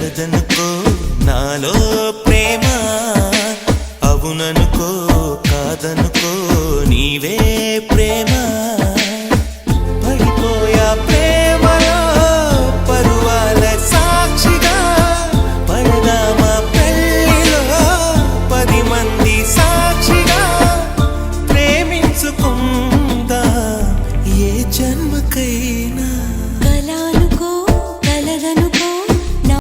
కలదనుకో నాలో ప్రేమ. అవుననుకో కాదనుకో నీవే